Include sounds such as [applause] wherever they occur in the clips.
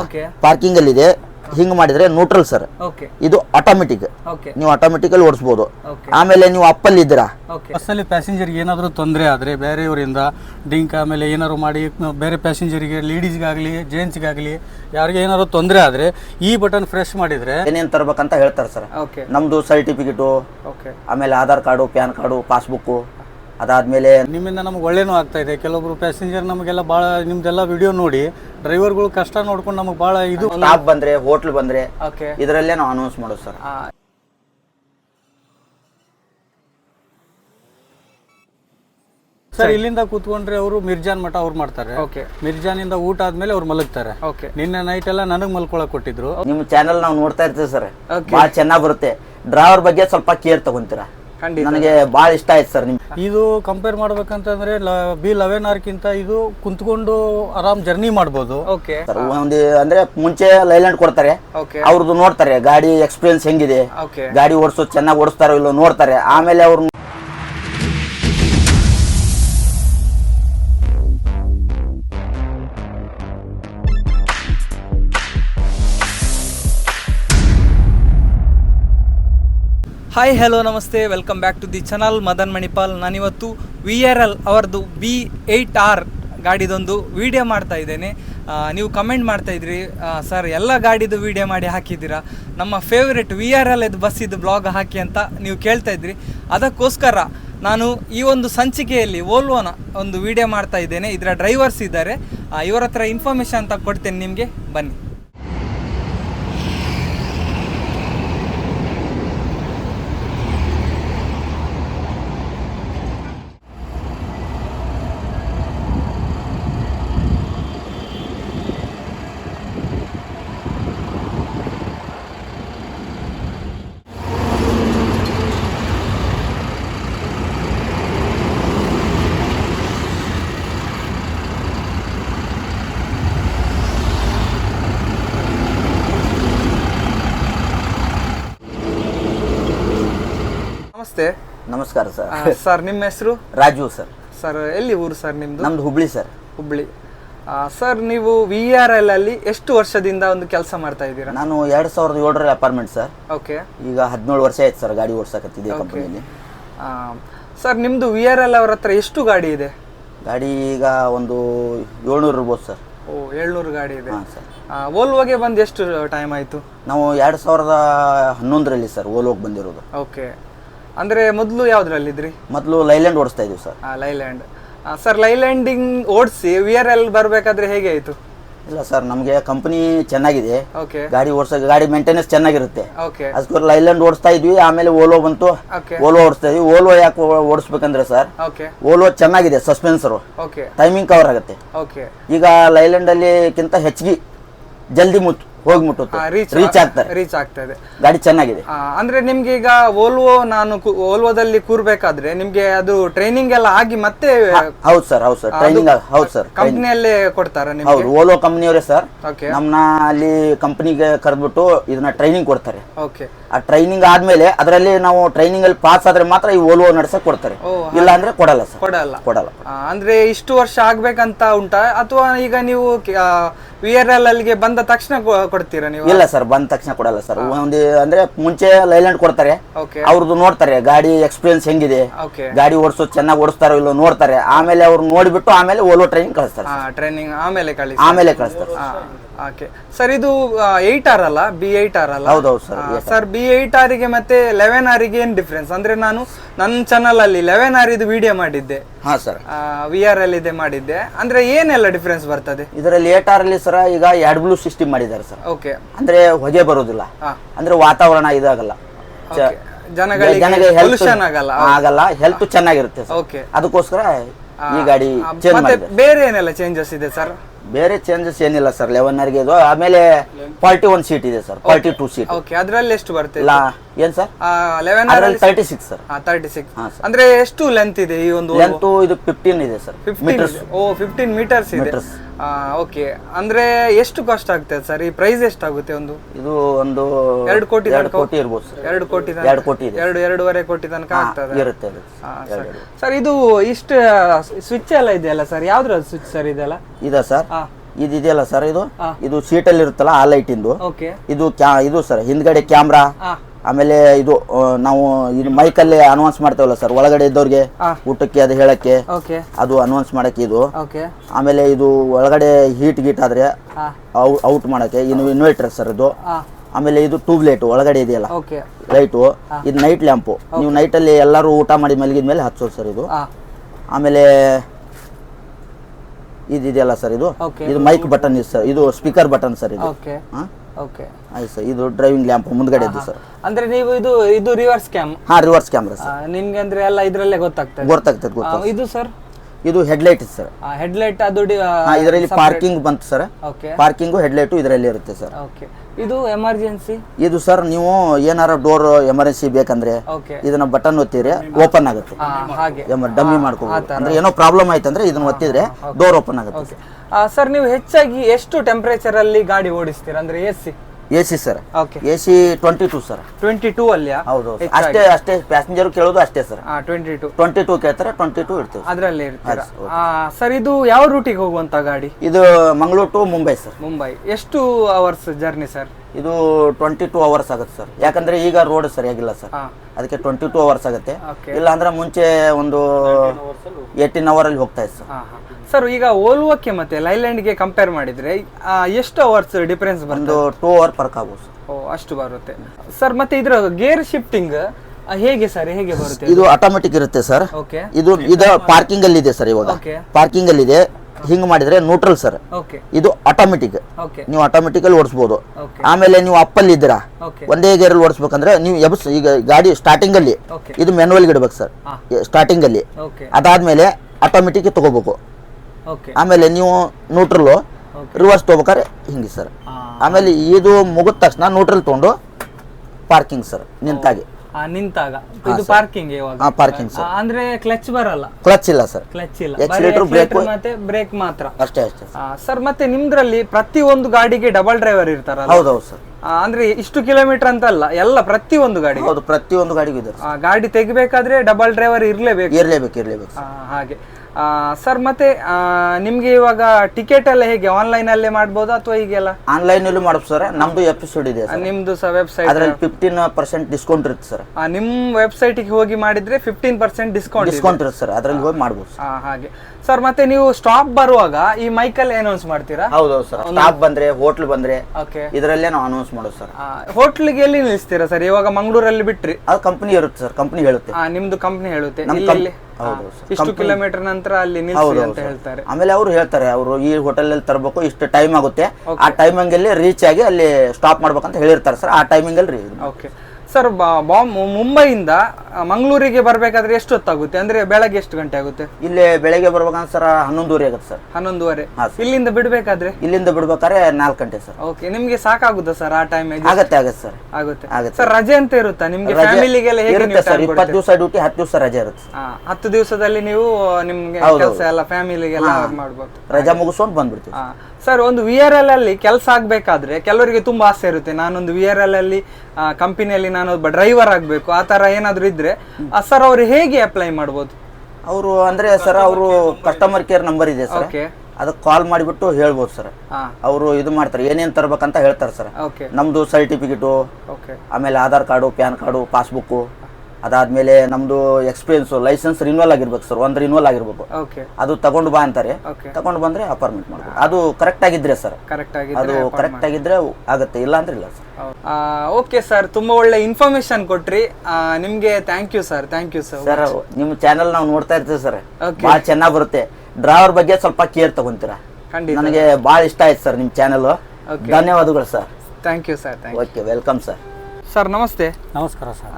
Okay parking ಅಲ್ಲಿ ಇದೆ ಹಿಂಗ್ ಮಾಡಿದ್ರೆ ನ್ಯೂಟ್ರಲ್ ಸರ್ ಓಕೆ ಇದು ಆಟೋಮೆಟಿಕ್ ಓಕೆ ನೀವು ಆಟೋಮೆಟಿಕ್ ಅಲ್ಲಿ ಓಡಿಸಬಹುದು ಆಮೇಲೆ ನೀವು ಅಪ್ಪಲ್ಲಿ ಇದ್ದೀರಾ ಬಸ್ ಅಲ್ಲಿ ಪ್ಯಾಸೆಂಜರ್ ಏನಾದರೂ ತೊಂದರೆ ಆದ್ರೆ ಬೇರೆಯವರಿಂದ ಡಿಂಕ್ ಆಮೇಲೆ ಏನಾದ್ರು ಮಾಡಿ ಬೇರೆ ಪ್ಯಾಸೆಂಜರಿಗೆ ಲೇಡೀಸ್ಗಾಗಲಿ ಜೆಂಟ್ಸ್ಗಾಗಲಿ ಯಾರಿಗೆ ಏನಾದ್ರು ತೊಂದರೆ ಆದ್ರೆ ಈ ಬಟನ್ ಫ್ರೆಶ್ ಮಾಡಿದ್ರೆ ಏನೇನ್ ತರ್ಬೇಕಂತ ಹೇಳ್ತಾರೆ ಸರ್ ಓಕೆ ನಮ್ದು ಸರ್ಟಿಫಿಕೇಟು ಓಕೆ ಆಮೇಲೆ Aadhaar card PAN card passbook ಅದಾದ್ಮೇಲೆ ನಿಮ್ಮಿಂದ ನಮ್ಗೆ ಒಳ್ಳೇನೂ ಆಗ್ತಾ ಇದೆ. ಕೆಲವೊಬ್ರು ಪ್ಯಾಸೆಂಜರ್ ನಮಗೆಲ್ಲ ಭಾಳ ನಿಮ್ದೆಲ್ಲ ವಿಡಿಯೋ ನೋಡಿ ಡ್ರೈವರ್ಗಳು ಕಷ್ಟ ನೋಡ್ಕೊಂಡು ನಮಗೆ ಭಾಳ ಇದು ಸ್ಟಾಪ್ ಬಂದ್ರೆ ಹೋಟ್ಲ್ ಬಂದ್ರೆ ಓಕೆ ಇದರಲ್ಲೇ ನಾವು ಅನೌನ್ಸ್ ಮಾಡೋದು ಸರ್. ಸರ್ ಇಲ್ಲಿಂದ ಕೂತ್ಕೊಂಡ್ರೆ ಅವರು ಮಿರ್ಜಾನ್ ಮಠ ಅವ್ರು ಮಾಡ್ತಾರೆ. ಓಕೆ ಮಿರ್ಜಾನಿಂದ ಊಟ ಆದ್ಮೇಲೆ ಅವ್ರು ಮಲಗ್ತಾರೆ. ಓಕೆ ನಿನ್ನೆ ನೈಟ್ ಎಲ್ಲ ನನಗೆ ಮಲ್ಕೊಳಕ್ ಕೊಟ್ಟಿದ್ರು. ನಿಮ್ಮ ಚಾನೆಲ್ ನಾವು ನೋಡ್ತಾ ಇರ್ತೀವಿ ಸರ್. ಭಾಳ ಚೆನ್ನಾಗಿ ಬರುತ್ತೆ. ಡ್ರೈವರ್ ಬಗ್ಗೆ ಸ್ವಲ್ಪ ಕೇರ್ ತಗೊಂತೀರಾ? ಖಂಡಿತ. ನನಗೆ ಬಹಳ ಇಷ್ಟ ಆಯ್ತು ಸರ್ ನಿಮ್ ಇದು ಕಂಪೇರ್ ಮಾಡ್ಬೇಕಂತಂದ್ರೆ ಬಿ ಲೆವೆನ್ ಆರ್ಕಿಂತ ಇದು ಕುಂತ್ಕೊಂಡು ಆರಾಮ್ ಜರ್ನಿ ಮಾಡ್ಬೋದು. ಓಕೆ ಸರ್ ಒಂದು ಅಂದ್ರೆ ಮುಂಚೆ ಲೈಲ್ಯಾಂಡ್ ಕೊಡ್ತಾರೆ. ಓಕೆ ಅವ್ರದ್ದು ನೋಡ್ತಾರೆ ಗಾಡಿ ಎಕ್ಸ್ಪೀರಿಯನ್ಸ್ ಹೆಂಗಿದೆ. ಓಕೆ ಗಾಡಿ ಓಡಿಸೋದು ಚೆನ್ನಾಗಿ ಓಡಿಸ್ತಾರೋ ಇಲ್ಲೋ ನೋಡ್ತಾರೆ. ಆಮೇಲೆ ಅವ್ರು ಹಾಯ್ ಹಲೋ ನಮಸ್ತೆ. Welcome back to the channel Madan Manipal ನಾನಿವತ್ತು ವಿ ಆರ್ ಎಲ್ ಅವರದ್ದು ಬಿ ಏಯ್ಟ್ ಆರ್ ಗಾಡಿದೊಂದು ವಿಡಿಯೋ ಮಾಡ್ತಾ ಇದ್ದೇನೆ. ನೀವು ಕಮೆಂಟ್ ಮಾಡ್ತಾ ಇದ್ರಿ. ಸರ್ ಎಲ್ಲ ಗಾಡಿದು ವಿಡಿಯೋ ಮಾಡಿ ಹಾಕಿದ್ದೀರಾ? ನಮ್ಮ ಫೇವ್ರೆಟ್ ವಿ ಆರ್ ಎಲ್ ಇದು ಬಸ್ಸಿದ್ದು ಬ್ಲಾಗ್ ಹಾಕಿ ಅಂತ ನೀವು ಕೇಳ್ತಾ ಇದ್ರಿ. ಅದಕ್ಕೋಸ್ಕರ ನಾನು ಈ ಒಂದು ಸಂಚಿಕೆಯಲ್ಲಿ ಓಲ್ವೋನ ಒಂದು ವಿಡಿಯೋ ಮಾಡ್ತಾ ಇದ್ದೇನೆ. ಇದರ ಡ್ರೈವರ್ಸ್ ಇದ್ದಾರೆ. ಇವರ ಹತ್ರ ಇನ್ಫಾರ್ಮೇಷನ್ ಅಂತ ಕೊಡ್ತೇನೆ ನಿಮಗೆ. ಬನ್ನಿ. ನಮಸ್ತೆ. ನಮಸ್ಕಾರ ಸರ್. ಸರ್ ನಿಮ್ಮ ಹೆಸರು? ರಾಜು ಸರ್. ಸರ್ ಎಲ್ಲಿ ಊರು ಸರ್ ನಿಮ್ದು? ನಮ್ದು ಹುಬ್ಳಿ ಸರ್. ಹುಬ್ಳಿ. ಆ, ಸರ್ ನೀವು ವಿ ಆರ್ ಎಲ್ ಅಲ್ಲಿ ಎಷ್ಟು ವರ್ಷದಿಂದ ಒಂದು ಕೆಲಸ ಮಾಡ್ತಾ ಇದ್ದೀರಾ? ನಾನು ಎರಡ್ ಸಾವಿರದ ಏಳರಲ್ಲಿ ಅಪಾರ್ಟ್ಮೆಂಟ್ ಸರ್. ಓಕೆ. ಈಗ ಹದಿನೇಳು ವರ್ಷ ಆಯ್ತು ಸರ್ ಗಾಡಿ ಓಡ್ಸಕತ್ತಿದ್ದೆ ಕಂಪನಿಯಲ್ಲಿ. ಸರ್ ನಿಮ್ದು ವಿ ಆರ್ ಎಲ್ ಅವ್ರ ಹತ್ರ ಎಷ್ಟು ಗಾಡಿ ಇದೆ? ಗಾಡಿ ಈಗ ಒಂದು ಏಳ್ನೂರು ಇರ್ಬೋದು ಸರ್. ಓ ಏಳ್ನೂರು ಗಾಡಿ ಇದೆ. ಹಾಂ ಸರ್. ಓಲ್ವಾಗೆ ಬಂದು ಎಷ್ಟು ಟೈಮ್ ಆಯಿತು? ನಾವು ಎರಡು ಸಾವಿರದ ಹನ್ನೊಂದರಲ್ಲಿ ಸರ್ ಓಲೋಗಿ ಬಂದಿರೋದು. ಓಕೆ. ಅಂದರೆ ಮೊದಲು ಯಾವುದ್ರಲ್ಲಿದ್ರಿ? ಮೊದಲು ಲೈಲ್ಯಾಂಡ್ ಓಡಿಸ್ತಾ ಇದೀವಿ ಸರ್. ಲೈಲ್ಯಾಂಡ್. ಸರ್ ಲೈಲ್ಯಾಂಡಿಂಗ್ ಓಡಿಸಿ ವಿ ಆರ್ ಎಲ್ ಬರಬೇಕಾದ್ರೆ ಹೇಗೆ ಆಯಿತು? ಇಲ್ಲ ಸರ್ ನಮಗೆ ಕಂಪನಿ ಚೆನ್ನಾಗಿದೆ. ಓಕೆ. ಗಾಡಿ ಓಡಿಸೋ ಗಾಡಿ ಮೇಂಟೆನೆನ್ಸ್ ಚೆನ್ನಾಗಿರುತ್ತೆ. ಓಕೆ. ಅದಕ್ಕೋಸ್ಕರ ಲೈಲ್ಯಾಂಡ್ ಓಡಿಸ್ತಾ ಇದ್ವಿ ಆಮೇಲೆ ಓಲೋ ಬಂತು. ಓಲೋ ಓಡಿಸ್ತಾ ಇದ್ವಿ. ಓಲೋ ಯಾಕೆ ಓಡಿಸ್ಬೇಕಂದ್ರೆ ಸರ್ ಓಕೆ. ಓಲೋ ಚೆನ್ನಾಗಿದೆ ಸಸ್ಪೆನ್ಸರು ಓಕೆ. ಟೈಮಿಂಗ್ ಕವರ್ ಆಗುತ್ತೆ. ಓಕೆ. ಈಗ ಲೈಲ್ಯಾಂಡ್ ಕಿಂತ ಹೆಚ್ಚಿಗೆ ಜಲ್ದಿ ಮುಟ್ ಹೋಗಿ ಮುಟ್ಟುತ್ತೆ ರೀಚ್ ರೀಚ್ ಆಗ್ತಾರೆ. ರೀಚ್ ಆಗ್ತದೆ. ಗಾಡಿ ಚೆನ್ನಾಗಿದೆ. ಅಂದ್ರೆ ನಿಮ್ಗೆ ಈಗ ಓಲ್ವೋ ನಾನು ಓಲ್ವೋದಲ್ಲಿ ಕೂರ್ಬೇಕಾದ್ರೆ ನಿಮ್ಗೆ ಅದು ಟ್ರೈನಿಂಗ್ ಎಲ್ಲ ಆಗಿ ಮತ್ತೆ ಹೌದು ಸರ್ ಹೌದು ಸರ್. ಟ್ರೈನಿಂಗ್ ಹೌದು ಸರ್. ಕಂಪ್ನಿಯಲ್ಲೇ ಕೊಡ್ತಾರೆ ನಿಮ್ಗೆ? ಹೌದು ಓಲ್ವೋ ಕಂಪ್ನಿಯವರೇ ಸರ್. ಓಕೆ ನಮ್ಮನ್ನ ಅಲ್ಲಿ ಕಂಪ್ನಿಗೆ ಕರೆದ್ಬಿಟ್ಟು ಇದನ್ನ ಟ್ರೈನಿಂಗ್ ಕೊಡ್ತಾರೆ. ಓಕೆ ಆ ಟ್ರೈನಿಂಗ್ ಆದ್ಮೇಲೆ ಅದರಲ್ಲಿ ನಾವು ಟ್ರೈನಿಂಗ್ ಅಲ್ಲಿ ಪಾಸ್ ಆದ್ರೆ ಮಾತ್ರ ಈ ಓಲ್ವೋ ನಡ್ಸಕ್ ಕೊಡ್ತಾರೆ. ಇಲ್ಲ ಅಂದ್ರೆ ಕೊಡಲ್ಲ ಸರ್. ಕೊಡಲ್ಲ. ಕೊಡಲ್ಲ. ಅಂದ್ರೆ ಇಷ್ಟು ವರ್ಷ ಆಗ್ಬೇಕಂತ ಉಂಟಾ? ಅಥವಾ ಈಗ ನೀವು ವಿ ಆರ್ ಎಲ್ ಅಲ್ಲಿಗೆ ಬಂದ ತಕ್ಷಣ ಕೊಡ್ತೀರಾ ನೀವು? ಇಲ್ಲ ಸರ್ ಬಂದ ತಕ್ಷಣ ಕೊಡಲ್ಲ ಸರ್. ಒಂದು ಅಂದ್ರೆ ಮುಂಚೆ ಲೈಲ್ಯಾಂಡ್ ಕೊಡ್ತಾರೆ. ಅವ್ರದ್ದು ನೋಡ್ತಾರೆ ಗಾಡಿ ಎಕ್ಸ್ಪೀರಿಯನ್ಸ್ ಹೆಂಗಿದೆ ಗಾಡಿ ಓಡಿಸೋ ಚೆನ್ನಾಗಿ ಓಡಿಸ್ತಾರೋ ಇಲ್ಲೋ ನೋಡ್ತಾರೆ. ಆಮೇಲೆ ಅವ್ರು ನೋಡಿಬಿಟ್ಟು ಆಮೇಲೆ ಓಲೋ ಟ್ರೈನಿಂಗ್ ಕಳಿಸ್ತಾರೆ ಟ್ರೈನಿಂಗ್ ಆಮೇಲೆ ಕಳಿಸ್ತಾರೆ. ಆಮೇಲೆ ಕಳಿಸ್ತಾರೆ ಓಕೆ ಸರ್ ಇದು ಏಯ್ಟ್ ಆರ್ ಅಲ್ಲ? ಬಿ ಏಯ್ಟ್ ಆರ್ ಅಲ್ಲ? ಹೌದೌದು ಸರ್ ಸರ್ ಬಿ ಏಯ್ಟ್ ಆರಿಗೆ ಮತ್ತೆ ಲೆವೆನ್ ಆರಿಗೆ ಏನ್ ಡಿಫ್ರೆನ್ಸ್ ಅಂದ್ರೆ ನಾನು ನನ್ನ ಚಾನಲ್ ಅಲ್ಲಿ ಲೆವೆನ್ ಆರ್ ಇದು ವಿಡಿಯೋ ಮಾಡಿದ್ದೆ. ಹಾ ಸರ್ ವಿ ಆರ್ ಎಲ್ ಇದೆ ಮಾಡಿದ್ದೆ. ಅಂದ್ರೆ ಏನೆಲ್ಲ ಡಿಫ್ರೆನ್ಸ್ ಬರ್ತದೆ? ಇದರಲ್ಲಿ ಏಟ್ ಅಲ್ಲಿ ಸರ್ ಈಗ ಎರಡ್ ಬ್ಲೂ ಸಿಸ್ಟಮ್ ಮಾಡಿದ್ದಾರೆ ಸರ್ ಓಕೆ ಅಂದ್ರೆ ಹೊಗೆ ಬರೋದಿಲ್ಲ. ಅಂದ್ರೆ ವಾತಾವರಣ ಇದಾಗಲ್ಲ. ಜನಗಳಿಗೆ ಪೊಲ್ಯೂಷನ್ ಆಗಲ್ಲ. ಆಗಲ್ಲ. ಹೆಲ್ತ್ ಚೆನ್ನಾಗಿರುತ್ತೆ ಓಕೆ ಅದಕ್ಕೋಸ್ಕರ ಈ ಗಾಡಿ ಮತ್ತೆ ಬೇರೆ ಏನೆಲ್ಲ ಚೇಂಜಸ್ ಇದೆ ಸರ್ ಬೇರೆ ಚೇಂಜಸ್ ಏನಿಲ್ಲ ಸರ್ ಲೆವೆನ್ ಇದು ಆಮೇಲೆ ಫಾರ್ಟಿ ಒನ್ ಸೀಟ್ ಇದೆ sir forty two seat okay ಅದರಲ್ಲಿ ಎಷ್ಟು ಬರ್ತದೆ ಇಲ್ಲ ಏನ್ ಸರ್? ಲೆವೆನ್ ಅದರಲ್ಲಿ thirty six sir. Thirty six ಅಂದ್ರೆ ಎಷ್ಟು ಲೆಂತ್ ಇದೆ ಈ ಒಂದು ಲೆಂತ್ ಇದು ಫಿಫ್ಟೀನ್ ಇದೆ sir. Fifteen oh fifteen metres ಇದೆ. ಓಕೆ ಅಂದ್ರೆ ಎಷ್ಟು ಕಾಸ್ಟ್ ಆಗ್ತದೆ ಸರ್? ಈ ಪ್ರೈಸ್ ಎಷ್ಟಾಗುತ್ತೆ ಒಂದು? ಇದು ಒಂದು ಎರಡು ಕೋಟಿ ಎರಡು ಕೋಟಿ ಇರ್ಬೋದು ಸರ್. ಎರಡು ಕೋಟಿ ಎರಡು ಕೋಟಿ ಇದೆ. ಎರಡು ಎರಡೂವರೆ ಕೋಟಿ ತನಕ ಆಗ್ತದೆ. ಇರುತ್ತೆ. ಸರ್. ಇದು ಇಷ್ಟು ಸ್ವಿಚ್ ಎಲ್ಲ ಇದೆಯಲ್ಲ ಸರ್? ಯಾವ್ದ್ರ ಸ್ವಿಚ್ ಸರ್ ಇದೆಲ್ಲ? ಇದೆ ಸರ್? ಇದು ಇದೆಯಲ್ಲ ಸರ್ ಇದು. ಇದು ಸೀಟಲ್ಲಿ ಇರುತ್ತಲ್ಲ ಆ ಲೈಟಿಂದು ಇದು. ಇದು ಸರ್ ಹಿಂದ್ಗಡೆ ಕ್ಯಾಮ್ರಾ? ಆಮೇಲೆ ಇದು ಆ, ನಾವು ಇದು ಮೈಕಲ್ಲಿ ಅನೌನ್ಸ್ ಮಾಡ್ತೇವಲ್ಲ ಸರ್ ಒಳಗಡೆ ಇದ್ದವ್ರಿಗೆ. ಊಟಕ್ಕೆ ಅದು ಹೇಳಕ್ಕೆ ಓಕೆ. ಅದು ಅನೌನ್ಸ್ ಮಾಡಕ್ಕೆ ಇದು. ಓಕೆ. ಆಮೇಲೆ ಇದು ಒಳಗಡೆ ಹೀಟ್ ಗೀಟ್ ಆದ್ರೆ ಹಾ ಔಟ್ ಮಾಡಕ್ಕೆ ಇನ್ನು ಇನ್ವರ್ಟರ್ ಸರ್ ಇದು. ಹಾ ಆಮೇಲೆ ಇದು ಟ್ಯೂಬ್ ಲೈಟ್ ಒಳಗಡೆ ಇದೆಯಲ್ಲ ಓಕೆ. ಲೈಟು ಇದು ನೈಟ್ ಲ್ಯಾಂಪು ನೀವು ನೈಟಲ್ಲಿ ಎಲ್ಲರೂ ಊಟ ಮಾಡಿ ಮಲಗಿದ ಮೇಲೆ ಹಚ್ಚೋದು ಸರ್ ಇದು. ಹಾ ಆಮೇಲೆ ಇದಿದೆಯಲ್ಲ ಇದೆಯಲ್ಲ ಸರ್ ಇದು. Okay. ಇದು ಮೈಕ್ ಬಟನ್ ಇದು ಸರ್ ಇದು ಸ್ಪೀಕರ್ ಬಟನ್ ಸರ್ ಇದು. ಓಕೆ. ಹಾಂ ಓಕೆ ಆಯ್ತು ಸರ್ ಇದು ಡ್ರೈವಿಂಗ್ ಲ್ಯಾಂಪ್ ಮುಂದ್ಗಡೆ ಇದೆ ಸರ್. ಅಂದ್ರೆ ನೀವು ಇದು ಇದು ರಿವರ್ಸ್ ಕ್ಯಾಮ್ ಹಾ ರಿವರ್ಸ್ ಕ್ಯಾಮ್ರಾ ಸರ್. ನಿಮ್ಗೆ ಅಂದ್ರೆ ಎಲ್ಲ ಇದರಲ್ಲೇ ಗೊತ್ತಾಗ್ತದೆ. ಗೊತ್ತಾಗ್ತದೆ ಆ, ಗೊತ್ತಾಗ್ತದೆ. ಇದು ಸರ್? ಇದು ಹೆಡ್ಲೈಟ್ ಇದೆ ಸರ್. ಹೆಡ್ಲೈಟ್ ಅದು ಇದರಲ್ಲಿ ಪಾರ್ಕಿಂಗ್ ಬಂತು ಸರ್. ಓಕೆ ಪಾರ್ಕಿಂಗು ಹೆಡ್ಲೈಟು ಇದರಲ್ಲಿ ಇರುತ್ತೆ ಸರ್. ಓಕೆ ಇದು ಎಮರ್ಜೆನ್ಸಿ ಇದು ಸರ್ ನೀವು ಏನಾರ ಡೋರ್ ಎಮರ್ಜೆನ್ಸಿ ಬೇಕಂದ್ರೆ ಓಕೆ ಇದನ್ನ ಬಟನ್ ಒತ್ತಿದ್ರೆ ಓಪನ್ ಆಗುತ್ತೆ. ಹಾಗೆ. ಡಮ್ಮಿ ಮಾಡ್ಕೋಬಹುದು ಅಂದ್ರೆ ಏನೋ ಪ್ರಾಬ್ಲಮ್ ಆಯ್ತಂದ್ರೆ ಇದನ್ನ ಒತ್ತಿದ್ರೆ ಡೋರ್ ಓಪನ್ ಆಗುತ್ತೆ. ಸರ್ ನೀವು ಹೆಚ್ಚಾಗಿ ಎಷ್ಟು ಟೆಂಪರೇಚರ್ ಅಲ್ಲಿ ಗಾಡಿ ಓಡಿಸ್ತೀರಾ? ಅಂದ್ರೆ A C A C sir okay A C twenty two sir twenty two ಅಲ್ಲಿ ಹೌದು ಅಷ್ಟೇ ಅಷ್ಟೇ ಪ್ಯಾಸೆಂಜರ್ ಕೇಳೋದು ಅಷ್ಟೇ sir twenty two twenty two ಕೇಳ್ತಾರೆ ಟ್ವೆಂಟಿ ಟೂ ಇಡ್ತೀವಿ ಅದರಲ್ಲಿ ಇರ್ತೀರಾ? ಸರ್ ಇದು ಯಾವ ರೂಟಿಗೆ ಹೋಗುವಂತ ಗಾಡಿ? ಇದು ಮಂಗಳೂರು ಟು ಮುಂಬೈ ಸರ್ ಮುಂಬೈ. ಎಷ್ಟು ಅವರ್ಸ್ ಜರ್ನಿ ಸರ್ ಇದು ಟ್ವೆಂಟಿ ಟೂ ಅವರ್ಸ್ ಆಗುತ್ತೆ ಸರ್ ಯಾಕಂದ್ರೆ ಈಗ ರೋಡ್ ಸರಿಯಾಗಿಲ್ಲ ಸರ್ ಹಾ. ಅದಕ್ಕೆ ಟ್ವೆಂಟಿ ಟೂ ಅವರ್ಸ್ ಆಗುತ್ತೆ. Okay. ಇಲ್ಲ ಅಂದ್ರೆ ಮುಂಚೆ ಒಂದು ಏಯ್ಟೀನ್ ಅಲ್ಲಿ ಹೋಗ್ತಾ ಇತ್ತು ಸರ್ ಹಾ ಹಾ. ಸರ್ ಈಗ ಓಲ್ವೋಕ್ಕೆ ಮತ್ತೆ ಲೈಲ್ಯಾಂಡ್ಗೆ ಕಂಪೇರ್ ಮಾಡಿದ್ರೆ ಎಷ್ಟು ಅವರ್ಸ್ ಡಿಫರೆನ್ಸ್ ಬಂದು ಒಂದು ಟೂ ಅವರ್ ಪರ್ಕ್ ಆಗ್ಬೋದು ಓ ಅಷ್ಟು ಬರುತ್ತೆ. ಸರ್ ಮತ್ತೆ ಇದ್ರ ಗೇರ್ ಶಿಫ್ಟಿಂಗ್ ಹೇಗೆ ಸರ್ ಹೇಗೆ ಬರುತ್ತೆ? ಇದು ಆಟೋಮೆಟಿಕ್ ಇರುತ್ತೆ ಸರ್ ಓಕೆ ಇದು ಇದು ಪಾರ್ಕಿಂಗ್ ಅಲ್ಲಿ ಇದೆ ಸರ್ ಇವಾಗ. ಪಾರ್ಕಿಂಗ್ ಅಲ್ಲಿ ಇದೆ ಹಿಂಗ್ ಮಾಡಿದ್ರೆ ನ್ಯೂಟ್ರಲ್ ಸರ್ ಇದು ಆಟೋಮೆಟಿಕ್ ನೀವು ಆಟೋಮೆಟಿಕ್ ಅಲ್ಲಿ ಓಡಿಸಬಹುದು ಆಮೇಲೆ ನೀವು ಅಪ್ಪಲ್ಲಿ ಇದ್ದೀರಾ ಒಂದೇ ಒಂದೇ ಅಲ್ಲಿ ಓಡಿಸ್ಬೇಕಂದ್ರೆ ನೀವು ಎಬ್ಸ್ ಈಗ ಗಾಡಿ ಸ್ಟಾರ್ಟಿಂಗ್ ಅಲ್ಲಿ ಇದು ಮ್ಯಾನುವಲ್ ಇಡ್ಬೇಕು ಸರ್. ಸ್ಟಾರ್ಟಿಂಗ್ ಅಲ್ಲಿ ಅದಾದ್ಮೇಲೆ ಆಟೋಮೆಟಿಕ್ ತಗೋಬೇಕು. ಆಮೇಲೆ ನೀವು ನ್ಯೂಟ್ರಲ್ಲು ರಿವರ್ಸ್ ತಗೋಬೇಕಾದ್ರೆ ಹಿಂಗೆ ಸರ್ ಆಮೇಲೆ ಇದು ಮುಗಿದ ತಕ್ಷಣ ನ್ಯೂಟ್ರಲ್ ತೊಗೊಂಡು ಪಾರ್ಕಿಂಗ್ ಸರ್ ನಿಂತಾಗಿ. ನಿಂತಾಗ. ಇದು ಪಾರ್ಕಿಂಗ್ ಇವಾಗ. ಹಾ ಪಾರ್ಕಿಂಗ್ ಸರ್ ಅಂದ್ರೆ ಕ್ಲಚ್ ಬರಲ್ಲ. ಕ್ಲಚ್ ಇಲ್ಲ ಸರ್ ಕ್ಲಚ್ ಇಲ್ಲ. brake- ಮತ್ತೆ ಬ್ರೇಕ್ ಮಾತ್ರ. ಅಷ್ಟೇ ಅಷ್ಟೇ ಸರ್ ಮತ್ತೆ ನಿಮ್ದ್ರಲ್ಲಿ ಪ್ರತಿ ಒಂದು ಗಾಡಿಗೆ ಡಬಲ್ ಡ್ರೈವರ್ ಇರ್ತಾರಲ್ಲ? ಹೌದು ಸರ್ ಅಂದ್ರೆ ಇಷ್ಟು ಕಿಲೋಮೀಟರ್ ಅಂತ ಅಲ್ಲ ಎಲ್ಲ ಪ್ರತಿ ಒಂದು ಗಾಡಿಗೆ? ಹೌದು ಒಂದು ಗಾಡಿಗೂ ಇದೆ ಆ, ಗಾಡಿ ತೆಗಿಬೇಕಾದ್ರೆ ಡಬಲ್ ಡ್ರೈವರ್ ಇರ್ಲೇಬೇಕು. ಇರ್ಲೇಬೇಕು ಇರ್ಲೇಬೇಕು ಆ, ಹಾಗೆ. ಸರ್ ಮತ್ತೆ ನಿಮ್ಗೆ ಇವಾಗ ಟಿಕೆಟ್ ಎಲ್ಲ ಹೇಗೆ? ಆನ್ಲೈನ್ ಅಲ್ಲೇ ಮಾಡಬಹುದು ಅಥವಾ ಹೀಗೆಲ್ಲ? ಆನ್ಲೈನ್ ಅಲ್ಲಿ ಮಾಡಬಹುದು ಸರ್. ನಮ್ದು ಎಪಿಸೋಡ್ ಇದೆ ನಿಮ್ದು ಸರ್ ವೆಬ್ಸೈಟ್ ಅದ್ರಲ್ಲಿ ಫಿಫ್ಟೀನ್ ಪರ್ಸೆಂಟ್ ಡಿಸ್ಕೌಂಟ್ ಇರುತ್ತೆ ಸರ್. ನಿಮ್ ವೆಬ್ಸೈಟ್ಗೆ ಹೋಗಿ ಮಾಡಿದ್ರೆ ಫಿಫ್ಟೀನ್ ಪರ್ಸೆಂಟ್ ಡಿಸ್ಕೌಂಟ್ ಡಿಸ್ಕೌಂಟ್ ಇರುತ್ತೆ ಸರ್. ಅದ್ರಲ್ಲಿ ಹೋಗಿ ಮಾಡಬಹುದು ಸರ್. ಹಾಗೆ. ಸರ್ ಮತ್ತೆ ನೀವು ಸ್ಟಾಪ್ ಬರುವಾಗ ಈ ಮೈಕಲ್ ಅನೌನ್ಸ್ ಮಾಡ್ತೀರಾ? ಹೌದೌದು ಸರ್. ಸ್ಟಾಪ್ ಬಂದ್ರೆ ಹೋಟ್ಲ್ ಬಂದ್ರೆ ಓಕೆ ಇದರಲ್ಲೇ ನಾವು ಅನೌನ್ಸ್ ಮಾಡೋದು ಸರ್. ಹೋಟ್ಲಿಗೆ ಎಲ್ಲಿ ನಿಲ್ಲಿಸ್ತೀರಾ ಸರ್? ಇವಾಗ ಮಂಗಳೂರಲ್ಲಿ ಬಿಟ್ರಿ. ಅದು ಕಂಪನಿ ಇರುತ್ತೆ ಸರ್. ಕಂಪನಿ ಹೇಳುತ್ತೆ. ನಿಮ್ದು ಕಂಪನಿ ಹೇಳುತ್ತೆ. ಇಷ್ಟು ಕಿಲೋಮೀಟರ್ ನಂತರ ಅಲ್ಲಿ ನಿಲ್ಲಿಸಿ ಅಂತ ಹೇಳ್ತಾರೆ. ಆಮೇಲೆ ಅವರು ಹೇಳ್ತಾರೆ ಅವರು ಈ ಹೋಟೆಲ್ ಅಲ್ಲಿ ತರಬೇಕು ಇಷ್ಟು ಟೈಮ್ ಆಗುತ್ತೆ. ಆ ಟೈಮಿಂಗ್ ಅಲ್ಲಿ ರೀಚ್ ಆಗಿ ಅಲ್ಲಿ ಸ್ಟಾಪ್ ಮಾಡ್ಬೇಕಂತ ಹೇಳಿರ್ತಾರೆ ಸರ್ ಆ ಟೈಮಿಂಗ್ ಅಲ್ಲಿ ರೀ ಓಕೆ ಸರ್ ಬಾಂಬ್ ಮುಂಬೈಯಿಂದ ಮಂಗಳೂರಿಗೆ ಬರಬೇಕಾದ್ರೆ ಎಷ್ಟು ಹೊತ್ತಾಗುತ್ತೆ? ಅಂದ್ರೆ ಬೆಳಗ್ಗೆ ಎಷ್ಟು ಗಂಟೆ ಆಗುತ್ತೆ? ಇಲ್ಲಿ ಬೆಳಗ್ಗೆ ಬರ್ಬೇಕಂದ್ರೆ ಸರ್ ಹನ್ನೊಂದುವರೆ ಆಗುತ್ತೆ ಸರ್. ಹನ್ನೊಂದುವರೆ. ಹಾ, ಇಲ್ಲಿಂದ ಬಿಡಬೇಕಾದ್ರೆ? ಇಲ್ಲಿಂದ ಬಿಡ್ಬೇಕಾದ್ರೆ ನಾಲ್ಕು ಗಂಟೆ ಸರ್. ಓಕೆ ನಿಮ್ಗೆ ಸಾಕಾಗುತ್ತಾ ಸರ್ ಆ ಟೈಮ್ ಆಗುತ್ತೆ ಆಗತ್ತೆ ಸರ್. ಆಗುತ್ತೆ. ಆಗುತ್ತೆ. ಸರ್ ರಜೆ ಅಂತ ಇರುತ್ತಾ? ನಿಮ್ಗೆ ಫ್ಯಾಮಿಲಿಗೆ ಫ್ಯಾಮಿಲಿಗೆಲ್ಲ ಹೇಗೆ ಇರುತ್ತೆ ನೀವು ಸರ್ time ಇಪ್ಪತ್ತು ದಿವಸ ಡ್ಯೂಟಿ ಹತ್ತು ದಿವಸ ರಜೆ ಇರುತ್ತೆ ಸರ್. ಆ, ಹತ್ತು ದಿವಸದಲ್ಲಿ ನೀವು ನಿಮ್ಗೆ ಹೌದು, ಕೆಲಸ ಎಲ್ಲ ಫ್ಯಾಮಿಲಿಗೆಲ್ಲ ಮಾಡ್ಬೋದು. ರಜಾ ಮುಗಿಸ್ಕೊಂಡು ಬಂದ್ಬಿಡ್ತೀವಿ ಆ, ಸರ್ ಒಂದು ವಿ ಆರ್ ಎಲ್ ಅಲ್ಲಿ ಕೆಲಸ ಆಗಬೇಕಾದ್ರೆ ಕೆಲವರಿಗೆ ತುಂಬಾ ಆಸೆ ಇರುತ್ತೆ. ನಾನೊಂದು ವಿ ಆರ್ ಎಲ್ ಅಲ್ಲಿ ಕಂಪನಿಯಲ್ಲಿ ನಾನು ಒಬ್ಬ ಡ್ರೈವರ್ ಆಗಬೇಕು. ಆ ತರ ಏನಾದರೂ ಇದ್ರೆ ಸರ್ ಅವರು ಹೇಗೆ ಅಪ್ಲೈ ಮಾಡ್ಬೋದು? ಅವರು ಅಂದ್ರೆ ಸರ್ ಅವರು ಕಸ್ಟಮರ್ ಕೇರ್ ನಂಬರ್ ಇದೆ ಸರ್ ಓಕೆ ಅದಕ್ಕೆ ಕಾಲ್ ಮಾಡಿಬಿಟ್ಟು ಹೇಳ್ಬೋದು ಸರ್ ಅವರು ಇದು ಮಾಡ್ತಾರೆ. ಏನೇನು ತರ್ಬೇಕಂತ ಹೇಳ್ತಾರೆ ಸರ್ ನಮ್ದು ಸರ್ಟಿಫಿಕೇಟು ಆಮೇಲೆ Aadhaar card PAN card passbook ಅದಾದ್ಮೇಲೆ ನಮ್ದು ಎಕ್ಸ್ಪೀರಿಯನ್ಸ್ ಲೈಸೆನ್ಸ್ ರಿನ್ಯೂವಲ್ ಆಗಿರ್ಬೇಕು ಸರ್ ಒಂದು ರಿನ್ಯೂವಲ್ ಆಗಿರ್ಬೇಕು. ಓಕೆ ಅದು ತಗೊಂಡು ಬಾ ಅಂತಾರೆ. ತಗೊಂಡು ಬಂದ್ರೆ ಅಪಾರ್ಟ್ಮೆಂಟ್ ಮಾಡ್ಬೇಕು ಅದು ಕರೆಕ್ಟ್ ಆಗಿದ್ರೆ ಸರ್ ಕರೆಕ್ಟ್ ಅದು ಕರೆಕ್ಟ್ ಆಗಿದ್ರೆ ಆಗುತ್ತೆ ಇಲ್ಲ ಅಂದ್ರೆ ಇಲ್ಲ ಸರ್ ಓಕೆ ಸರ್ ತುಂಬಾ ಒಳ್ಳೆ ಇನ್ಫಾರ್ಮೇಶನ್ ಕೊಟ್ರಿ. ನಿಮ್ಗೆ thank you sir thank you sir sir ನಿಮ್ಮ ಚಾನೆಲ್ ನಾವು ನೋಡ್ತಾ ಇರ್ತೀವಿ ಸರ್ ಬಾ ಭಾಳ ಚೆನ್ನಾಗಿ ಬರುತ್ತೆ. ಡ್ರೈವರ್ ಬಗ್ಗೆ ಸ್ವಲ್ಪ ಕೇರ್ ತಗೊಂತೀರಾ? ನನಗೆ ಭಾಳ ಇಷ್ಟ ಆಯ್ತು ಸರ್ ನಿಮ್ಮ ಚಾನೆಲ್ ಧನ್ಯವಾದಗಳು sir thank you sir okay welcome sir sir ನಮಸ್ತೆ. ನಮಸ್ಕಾರ ಸರ್.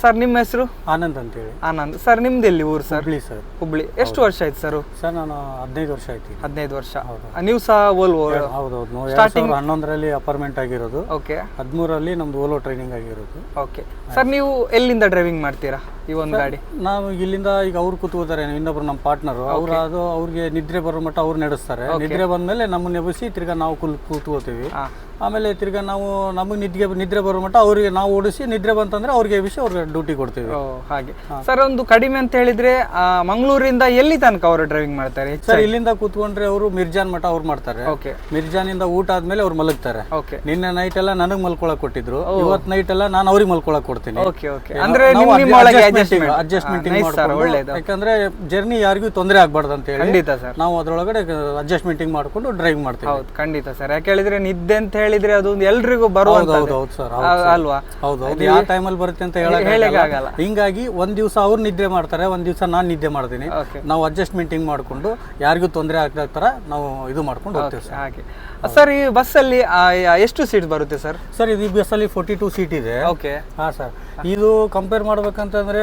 ಸರ್ ನಿಮ್ಮ ಹೆಸರು? ಆನಂದ್ ಅಂತೇಳಿ. ಆನಂದ್. ಸರ್ ನಿಮ್ದು ಎಲ್ಲಿ ಊರು ಸರ್? ಹುಬ್ಳಿ ಸರ್. ಹುಬ್ಳಿ. ಎಷ್ಟು ವರ್ಷ ಆಯ್ತು ಸರ್? ಸರ್ ನಾನು ಹದಿನೈದು ವರ್ಷ ಆಯ್ತು. ಹದಿನೈದು ವರ್ಷ. ನೀವು ಸಹ ಓಲ್ವೋ? ಹೌದೌದು. ಹೌದು ಸ್ಟಾರ್ಟಿಂಗ್ ಹನ್ನೊಂದರಲ್ಲಿ ಅಪಾರ್ಟ್ಮೆಂಟ್ ಆಗಿರೋದು. ಓಕೆ ಹದಿಮೂರಲ್ಲಿ ನಮ್ದು ಓಲೋ ಟ್ರೈನಿಂಗ್ ಆಗಿರೋದು. ಓಕೆ ಸರ್ ನೀವು ಎಲ್ಲಿಂದ ಡ್ರೈವಿಂಗ್ ಮಾಡ್ತೀರಾ ಈ ಒಂದು ಗಾಡಿ? ನಾವು ಇಲ್ಲಿಂದ ಈಗ ಅವ್ರು ಕೂತ್ಕೋತಾರೆ ಇನ್ನೊಬ್ರು ನಮ್ಮ ಪಾರ್ಟ್ನರ್ ಅವ್ರು ಅದು ಅವ್ರಿಗೆ ನಿದ್ರೆ ಬರೋ ಮಟ್ಟ ಅವ್ರು ನಡೆಸ್ತಾರೆ. ನಿದ್ರೆ ಬಂದ್ಮೇಲೆ ನಮ್ಮನ್ನ ಎಬ್ಬಿಸಿ ತಿರ್ಗಾ ನಾವು ಕೂತ್ಕೋತೀವಿ. ಆಮೇಲೆ ತಿರ್ಗಾ ನಾವು ನಮಗೆ ನಿದ್ದೆ ನಿದ್ರೆ ಬರೋ ಮಟ್ಟ ಅವರಿಗೆ ನಾವು ಓಡಿಸಿ ನಿದ್ರೆ ಬಂತಂದ್ರೆ ಅವ್ರಿಗೆ ವಿಷಯ ಅವ್ರಿಗೆ ಡ್ಯೂಟಿ ಕೊಡ್ತೀವಿ. ಓ ಹಾಗೆ. ಸರ್ ಒಂದು ಕಡಿಮೆ ಅಂತ ಹೇಳಿದ್ರೆ ಆ, ಮಂಗಳೂರಿಂದ ಎಲ್ಲಿ ತನಕ ಅವರು ಡ್ರೈವಿಂಗ್ ಮಾಡ್ತಾರೆ? ಸರ್ ಇಲ್ಲಿಂದ ಕೂತ್ಕೊಂಡ್ರೆ ಅವರು ಮಿರ್ಜಾನ್ ಮಠ ಅವ್ರು ಮಾಡ್ತಾರೆ. ಓಕೆ. ಮಿರ್ಜಾನಿಂದ ಊಟ ಆದ್ಮೇಲೆ ಅವ್ರು ಮಲಗ್ತಾರೆ. ಓಕೆ. ನಿನ್ನೆ ನೈಟ್ ಎಲ್ಲ ನನಗೆ ಮಲ್ಕೊಳಕ್ ಕೊಟ್ಟಿದ್ರು. ಇವತ್ತು ನೈಟ್ ಎಲ್ಲ ನಾನು ಅವ್ರಿಗೆ ಮಲ್ಕೊಳಕ್ ಕೊಡ್ತೀನಿ. Okay okay. ಅಂದ್ರೆ ನಿಮ್ ನಿಮ್ಮ ಒಳಗೆ adjustment. ಅಡ್ಜಸ್ಟ್ಮೆಂಟ್ ಹಾ, nice sir, ಒಳ್ಳೇದು. ಯಾಕಂದ್ರೆ ಜರ್ನಿ ಯಾರಿಗೂ ತೊಂದರೆ ಆಗ್ಬಾರ್ದು ಅಂತ ಹೇಳಿ ಖಂಡಿತ ಸರ್ ನಾವು ಅದ್ರೊಳಗಡೆ ಅಡ್ಜಸ್ಟ್ಮೆಂಟಿಂಗ್ ಮಾಡ್ಕೊಂಡು ಡ್ರೈವ್ ಮಾಡ್ತೀವಿ. ಹೌದು ಖಂಡಿತ ಸರ್ ಯಾಕೆ ಹೇಳಿದ್ರೆ ನಿದ್ದೆ ಅಂತ ಹೇಳಿದ್ರೆ ಅದು ಎಲ್ರಿಗೂ ಬರುವಂತದ್ದು. ಅಲ್ವಾ? ಹೌದು ಯಾವ ಟೈಮಲ್ಲಿ ಬರುತ್ತೆ ಅಂತ ಹೇಳಕ್ಕಾಗಲ್ಲ. ಹಿಂಗಾಗಿ ಒಂದ್ ದಿವಸ ಅವ್ರು ನಿದ್ರೆ ಮಾಡ್ತಾರೆ ಒಂದ್ ದಿವಸ ನಾನು ನಿದ್ದೆ ಮಾಡ್ತೀನಿ. ನಾವು ಅಡ್ಜಸ್ಟ್ಮೆಂಟಿಂಗ್ ಮಾಡ್ಕೊಂಡು ಯಾರಿಗೂ ತೊಂದರೆ ಆಗದ ತರ ನಾವು ಇದು ಮಾಡ್ಕೊಂಡು ಹೋಗ್ತೀವಿ ಸರ್. ಹಾಗೆ. ಸರ್ ಈ ಬಸ್ಸಲ್ಲಿ ಅಲ್ಲಿ ಎಷ್ಟು ಸೀಟ್ ಬರುತ್ತೆ ಸರ್? ಸರ್ ಇದು ಬಸ್ ಅಲ್ಲಿ ಫೋರ್ಟಿ ಟೂ ಸೀಟ್ ಇದೆ. ಓಕೆ ಹಾ ಸರ್. [laughs] ಇದು ಕಂಪೇರ್ ಮಾಡ್ಬೇಕಂತಂದ್ರೆ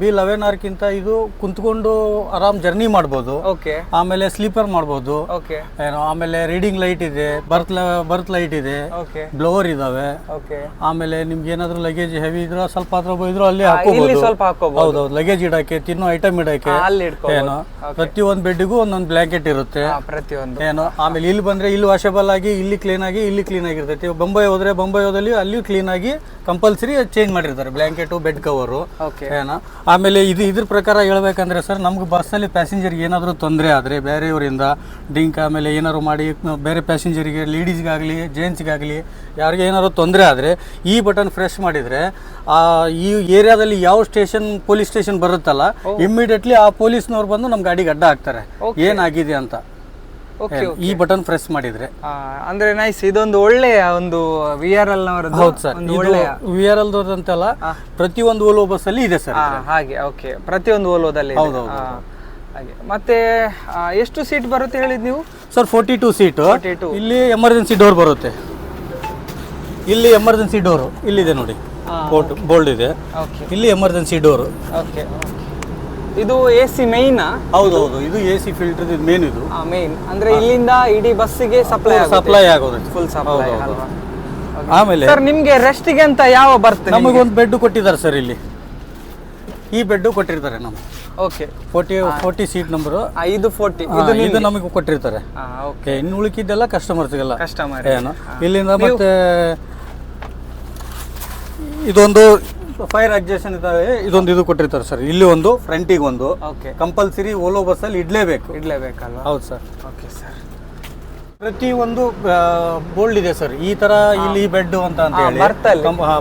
ಬಿ ಲೆವೆನ್ ಆರ್ಕಿಂತ ಇದು ಕುಂತ್ಕೊಂಡು ಆರಾಮ್ ಜರ್ನಿ ಮಾಡ್ಬೋದು. ಓಕೆ ಆಮೇಲೆ ಸ್ಲೀಪರ್ ಮಾಡ್ಬೋದು. ಓಕೆ ಏನೋ ಆಮೇಲೆ ರೀಡಿಂಗ್ ಲೈಟ್ ಇದೆ ಬರ್ತ್ ಬರ್ತ್ ಲೈಟ್ ಇದೆ ಓಕೆ ಬ್ಲೋವರ್ ಇದಾವೆ. ಓಕೆ ಆಮೇಲೆ ನಿಮ್ಗೆ ಏನಾದ್ರು ಲಗೇಜ್ ಹೆವಿ ಇದ್ರೆ ಸ್ವಲ್ಪ ಹತ್ರ ಇದ್ರು ಅಲ್ಲಿ ಹಾಕೋಬಹುದು ಸ್ವಲ್ಪ ಹಾಕೋಬಹುದು ಹೌದೌದು ಲಗೇಜ್ ಇಡಕ್ಕೆ ತಿನ್ನೋ ಐಟಮ್ ಇಡಕ್ಕೆ. ಅಲ್ಲಿ ಪ್ರತಿ ಏನೋ ಪ್ರತಿಯೊಂದು ಬೆಡ್ಗೂ ಒಂದೊಂದು ಬ್ಲಾಂಕೆಟ್ ಇರುತ್ತೆ. ಪ್ರತಿಯೊಂದು. ಏನೋ ಆಮೇಲೆ ಇಲ್ಲಿ ಬಂದ್ರೆ ಇಲ್ಲಿ ವಾಷಬಲ್ ಆಗಿ ಇಲ್ಲಿ ಕ್ಲೀನ್ ಆಗಿ ಇಲ್ಲಿ ಕ್ಲೀನ್ ಆಗಿರ್ತೈತಿ. ಬೊಂಬೈ ಹೋದ್ರೆ ಬೊಂಬೈ ಹೋದಲ್ಲಿ ಅಲ್ಲಿಯೂ ಕ್ಲೀನ್ ಆಗಿ ಕಂಪಲ್ಸರಿ ಚೇಂಜ್ ಮಾಡಿರ್ತಾರೆ. Blanket bed cover. ಏನೋ? ಆಮೇಲೆ ಇದು ಇದ್ರ ಪ್ರಕಾರ ಹೇಳ್ಬೇಕಂದ್ರೆ ಸರ್ ನಮ್ಗೆ ಬಸ್ಸಲ್ಲಿ ಪ್ಯಾಸೆಂಜರ್ಗೆ ಏನಾದರೂ ತೊಂದರೆ ಆದರೆ ಬೇರೆಯವರಿಂದ ಡಿಂಕ್ ಆಮೇಲೆ ಏನಾದ್ರು ಮಾಡಿ ಬೇರೆ ಪ್ಯಾಸೆಂಜರಿಗೆ ಲೇಡೀಸ್ಗಾಗಲಿ ಜೆಂಟ್ಸ್ಗಾಗಲಿ ಯಾರಿಗೆ ಏನಾದ್ರು ತೊಂದರೆ ಆದರೆ ಈ ಬಟನ್ ಫ್ರೆಶ್ ಮಾಡಿದರೆ ಈ ಏರಿಯಾದಲ್ಲಿ ಯಾವ ಸ್ಟೇಷನ್ ಪೊಲೀಸ್ ಸ್ಟೇಷನ್ ಬರುತ್ತಲ್ಲ ಇಮ್ಮಿಡಿಯೇಟ್ಲಿ ಆ ಪೊಲೀಸ್ನವ್ರು ಬಂದು ನಮ್ಮ ಗಾಡಿಗೆ ಅಡ್ಡ ಹಾಕ್ತಾರೆ. ಏನಾಗಿದೆ ಅಂತ. ಈ ಬಟನ್ ಪ್ರೆಸ್ ಮಾಡಿದ್ರೆ. ಅಂದ್ರೆ ನೈಸ್ ಇದೊಂದು ಒಳ್ಳೆಯ ಒಂದು ವಿ ಆರ್ ಎಲ್ ನವರದ್ದು ಹೌದು ಸರ್. ಒಂದು ಒಳ್ಳೆಯ. ವಿ ಆರ್ ಎಲ್ ಅಂತಲ್ಲ ಪ್ರತಿಯೊಂದು ಓಲೋ ಬಸ್ಸಲ್ಲಿ ಇದೆ ಸರ್ ಹಾಗೆ ಓಕೆ ಪ್ರತಿಯೊಂದು ಓಲೋದಲ್ಲಿ. ಹೌದು, ಹಾಗೆ. ಮತ್ತೆ ಎಷ್ಟು ಸೀಟ್ ಬರುತ್ತೆ ಹೇಳಿದ್ ನೀವು? ಸರ್ ಫೋರ್ಟಿ ಟೂ ಸೀಟ್ ಇಲ್ಲಿ ಎಮರ್ಜೆನ್ಸಿ ಡೋರ್ ಬರುತ್ತೆ. ಇಲ್ಲಿ ಎಮರ್ಜೆನ್ಸಿ ಡೋರು ಇಲ್ಲಿದೆ ನೋಡಿ. ಬೋಲ್ಡ್ ಇದೆ. ಓಕೆ ಇಲ್ಲಿ ಎಮರ್ಜೆನ್ಸಿ ಡೋರು ಓಕೆ ಇದು ಎ ಸಿ ಮೈನ್ ಹೌದು ಹೌದು. ಇದು ಎ ಸಿ ಫಿಲ್ಟರ್ ಇದು ಮೇನ್ ಇದು. ಮೇನ್ ಅಂದ್ರೆ ಇಲ್ಲಿಂದ ಇಡೀ ಬಸ್ಸಿಗೆ ಸಪ್ಲೈ ಸಪ್ಲೈ ಆಗೋದು ಫುಲ್ ಸಪ್ಲೈ ಆಮೇಲೆ ಸರ್ ನಿಮ್ಗೆ ರೆಸ್ಟಿಗೆ ಅಂತ ಯಾವ ಬರ್ತದೆ ನಮಗೊಂದು ಬೆಡ್ ಕೊಟ್ಟಿದ್ದಾರೆ ಸರ್ ಇಲ್ಲಿ. ಈ ಬೆಡ್ ಕೊಟ್ಟಿರ್ತಾರೆ ನಮ್ಗೆ. Okay forty forty seat number ಇದು ಫೋರ್ಟಿ ಇದು ನಮಗೆ? ಕೊಟ್ಟಿರ್ತಾರೆ. ಓಕೆ ಇನ್ನು ಉಳಿಕಿದ್ದೆಲ್ಲ ಕಸ್ಟಮರ್ಸ್ಗೆಲ್ಲ ಕಸ್ಟಮರ್ ಏನು? ಇಲ್ಲಿಂದ ಮತ್ತೆ ಇದೊಂದು ಫೈರ್ ಅಡ್ಜಸ್ಟನ್ ಇದ್ದಾವೆ. ಇದೊಂದು ಇದು ಕೊಟ್ಟಿರ್ತಾರೆ ಸರ್ ಇಲ್ಲಿ ಒಂದು ಫ್ರಂಟಿಗೆ ಒಂದು. ಓಕೆ ಕಂಪಲ್ಸರಿ ಓಲೋ ಬಸ್ಸಲ್ಲಿ ಇಡಲೇಬೇಕು. ಇಡ್ಲೇಬೇಕಲ್ಲ ಹೌದು ಸರ್ ಓಕೆ ಸರ್ ಪ್ರತಿ ಒಂದು ಬೋಲ್ಡ್ ಇದೆ ಸರ್ ಈ ತರ ಇಲ್ಲಿ ಬೆಡ್ ಅಂತ ಅಂತ ಹೇಳಿ.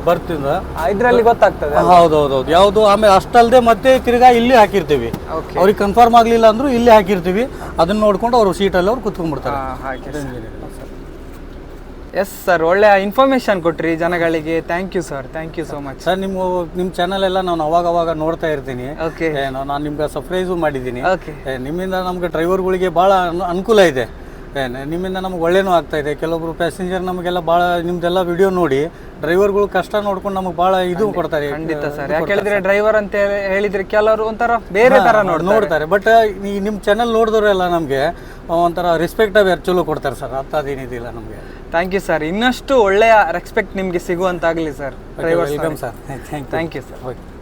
ಬರ್ತಿಂದ ಇದರಲ್ಲಿ ಗೊತ್ತಾಗ್ತದೆ ಹೌದು ಹೌದು ಹೌದು ಯಾವುದು ಆಮೇಲೆ ಅಷ್ಟಲ್ದೆ ಮತ್ತೆ ತಿರ್ಗಾ ಇಲ್ಲಿ ಹಾಕಿರ್ತೀವಿ. ಓಕೆ ಅವ್ರಿಗೆ ಕನ್ಫರ್ಮ್ ಆಗ್ಲಿಲ್ಲ ಅಂದ್ರೂ ಇಲ್ಲಿ ಹಾಕಿರ್ತೀವಿ. ಅದನ್ನ ನೋಡ್ಕೊಂಡು ಅವ್ರು ಸೀಟಲ್ಲಿ ಅವ್ರು ಕುತ್ಕೊಂಡ್ಬಿಡ್ತಾರೆ. ಎಸ್ ಸರ್ ಒಳ್ಳೆ ಇನ್ಫಾರ್ಮೇಶನ್ ಕೊಟ್ರಿ ಜನಗಳಿಗೆ. Thank you sir thank you so much sir ನಿಮ್ಮ ನಿಮ್ಮ ಚಾನಲ್ ಎಲ್ಲ ನಾನು ಅವಾಗ ಅವಾಗ ನೋಡ್ತಾ ಇರ್ತೀನಿ. ಓಕೆ ನಾನು ನಿಮ್ಗೆ ಸರ್ಪ್ರೈಸು ಮಾಡಿದ್ದೀನಿ. ಓಕೆ ನಿಮ್ಮಿಂದ ನಮ್ಗೆ ಡ್ರೈವರ್ಗಳಿಗೆ ಭಾಳ ಅನು- ಅನುಕೂಲ ಇದೆ. ಏನು ನಿಮ್ಮಿಂದ ನಮ್ಗೆ ಒಳ್ಳೇನೂ ಆಗ್ತಾ ಇದೆ. ಕೆಲವೊಬ್ರು ಪ್ಯಾಸೆಂಜರ್ ನಮಗೆಲ್ಲ ಭಾಳ ನಿಮ್ದೆಲ್ಲ ವಿಡಿಯೋ ನೋಡಿ ಡ್ರೈವರ್ಗಳು ಕಷ್ಟ ನೋಡ್ಕೊಂಡು ನಮಗೆ ಭಾಳ ಇದು ಕೊಡ್ತಾರೆ. ಖಂಡಿತ ಸರ್ ಯಾಕೆ ಹೇಳಿದ್ರೆ ಡ್ರೈವರ್ ಅಂತ ಹೇಳಿ- ಹೇಳಿದ್ರೆ ಕೆಲವರು ಒಂಥರ ಬೇರೆ ತರ ನೋಡಿ ನೋಡ್ತಾರೆ. ಬಟ್ ಈ ನಿಮ್ಮ ಚಾನಲ್ ನೋಡಿದವರೆಲ್ಲ ನಮಗೆ ಒಂಥರ ರೆಸ್ಪೆಕ್ಟ್ ಚಲೋ ಕೊಡ್ತಾರೆ ಸರ್ ಅಂಥದ್ದೇನಿದಿಲ್ಲ ನಮಗೆ. ಥ್ಯಾಂಕ್ ಯು ಸರ್ ಇನ್ನಷ್ಟು ಒಳ್ಳೆಯ ರೆಸ್ಪೆಕ್ಟ್ ನಿಮಗೆ ಸಿಗುವಂತಾಗ್ಲಿ sir welcome sir thank you sir okay